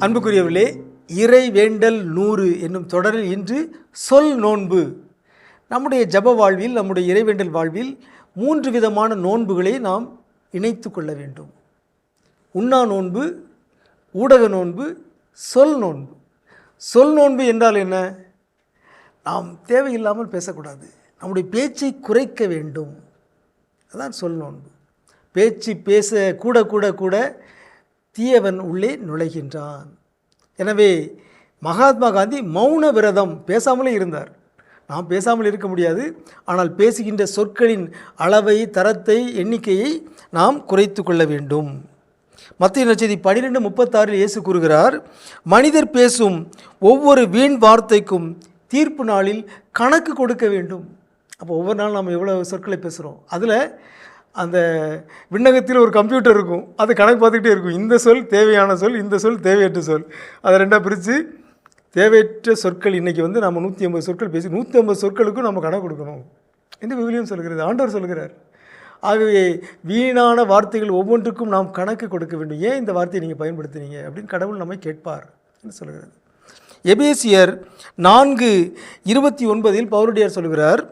அன்புக்குரியவர்களே இறை வேண்டல் நூறு என்னும் தொடரில் இன்று சொல் நோன்பு. நம்முடைய ஜப வாழ்வில் நம்முடைய இறைவேண்டல் வாழ்வில் மூன்று விதமான நோன்புகளை நாம் இணைத்து கொள்ள வேண்டும். உண்ணா நோன்பு ஊடக நோன்பு சொல் நோன்பு. சொல் நோன்பு என்றால் என்ன? நாம் தேவையில்லாமல் பேசக்கூடாது. நம்முடைய பேச்சை குறைக்க வேண்டும். அதான் சொல் நோன்பு. பேச்சு பேச கூட கூட கூட தீயவன் உள்ளே நுழைகின்றான். எனவே மகாத்மா காந்தி மௌன விரதம் பேசாமலே இருந்தார். நாம் பேசாமல் இருக்க முடியாது. ஆனால் பேசுகின்ற சொற்களின் அளவை தரத்தை எண்ணிக்கையை நாம் குறைத்து கொள்ள வேண்டும். மத்திய நட்சதி பன்னிரெண்டு முப்பத்தாறில் இயேசு கூறுகிறார் மனிதர் பேசும் ஒவ்வொரு வீண் வார்த்தைக்கும் தீர்ப்பு நாளில் கணக்கு கொடுக்க வேண்டும். அப்போ ஒவ்வொரு நாள் நாம் எவ்வளோ சொற்களை பேசுகிறோம்? அதில் அந்த விண்ணகத்தில் ஒரு கம்ப்யூட்டர் இருக்கும். அது கணக்கு பார்த்துக்கிட்டே இருக்கும். இந்த சொல் தேவையான சொல் இந்த சொல் தேவையற்ற சொல். அதை ரெண்டாக பிரித்து தேவையற்ற சொற்கள் இன்றைக்கி வந்து நம்ம நூற்றி ஐம்பது சொற்கள் பேசி நூற்றி ஐம்பது சொற்களுக்கும் நம்ம கணக்கு கொடுக்கணும். என்று விவிலியம் சொல்கிறது ஆண்டவர் சொல்கிறார். ஆகவே வீணான வார்த்தைகள் ஒவ்வொன்றுக்கும் நாம் கணக்கு கொடுக்க வேண்டும். ஏன் இந்த வார்த்தையை நீங்கள் பயன்படுத்துனீங்க அப்படின்னு கடவுள் நம்மை கேட்பார் என்று சொல்கிறது. எபேசியர் நான்கு இருபத்தி ஒன்பதில் பவுருடையார் சொல்கிறார்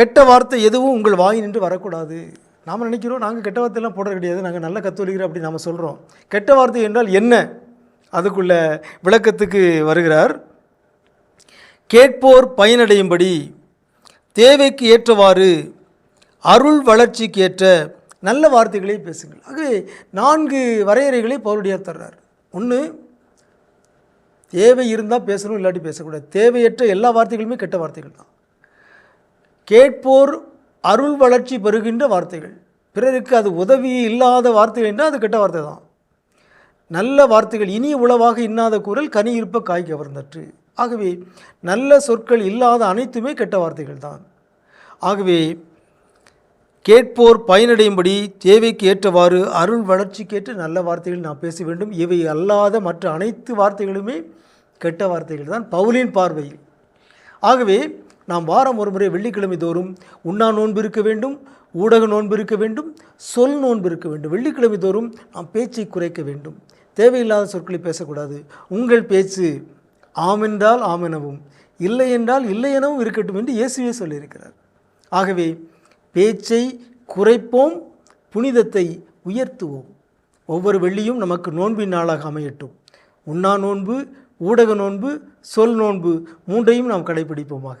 கெட்ட வார்த்தை எதுவும் உங்கள் வாய் நின்று வரக்கூடாது. நாம் நினைக்கிறோம் நாங்கள் கெட்ட வார்த்தையெல்லாம் போடுறது கிடையாது நாங்கள் நல்ல கத்தோலிக்கிறோம் அப்படி நாம் சொல்கிறோம் கெட்ட வார்த்தை என்றால் என்ன? அதுக்குள்ள விளக்கத்துக்கு வருகிறார். கேட்போர் பயனடையும்படி தேவைக்கு ஏற்றவாறு அருள் வளர்ச்சிக்கு ஏற்ற நல்ல வார்த்தைகளை பேசுங்கள். ஆகவே நான்கு வரையறைகளை பவுருடையார் தர்றார். ஒன்று தேவை இருந்தால் பேசணும் இல்லாட்டி பேசக்கூடாது. தேவையற்ற எல்லா வார்த்தைகளுமே கெட்ட வார்த்தைகள் தான். கேட்போர் அருள் வளர்ச்சி பெறுகின்ற வார்த்தைகள். பிறருக்கு அது உதவி இல்லாத வார்த்தைகள் என்றால் அது கெட்ட வார்த்தை தான். நல்ல வார்த்தைகள் இனிய உளவாக இன்னாத குரல் கனி இருப்ப காய் கவர்ந்தற்று ஆகவே நல்ல சொற்கள் இல்லாத அனைத்துமே கெட்ட வார்த்தைகள் தான். ஆகவே கேட்போர் பயனடையும்படி தேவைக்கு ஏற்றவாறு அருள் வளர்ச்சிக்கேற்ற நல்ல வார்த்தைகள் நான் பேச வேண்டும். இவை அல்லாத மற்ற அனைத்து வார்த்தைகளுமே கெட்ட வார்த்தைகள் தான். பவுலின் பார்வையில். ஆகவே நாம் வாரம் ஒரு முறை வெள்ளிக்கிழமை தோறும் உண்ணா நோன்பு இருக்க வேண்டும் ஊடக நோன்பு இருக்க வேண்டும் சொல் நோன்பு இருக்க வேண்டும். வெள்ளிக்கிழமை தோறும் நாம் பேச்சை குறைக்க வேண்டும். தேவையில்லாத சொற்களை பேசக்கூடாது. உங்கள் பேச்சு ஆமென்றால் ஆமெனவும் இல்லை என்றால் இல்லை எனவும் இருக்கட்டும் என்று இயேசுவே சொல்லியிருக்கிறார். ஆகவே பேச்சை குறைப்போம் புனிதத்தை உயர்த்துவோம். ஒவ்வொரு வெள்ளியும் நமக்கு நோன்பின் நாளாக அமையட்டும். உண்ணா நோன்பு ஊடக நோன்பு சொல் நோன்பு மூன்றையும் நாம் கடைபிடிப்போமாக.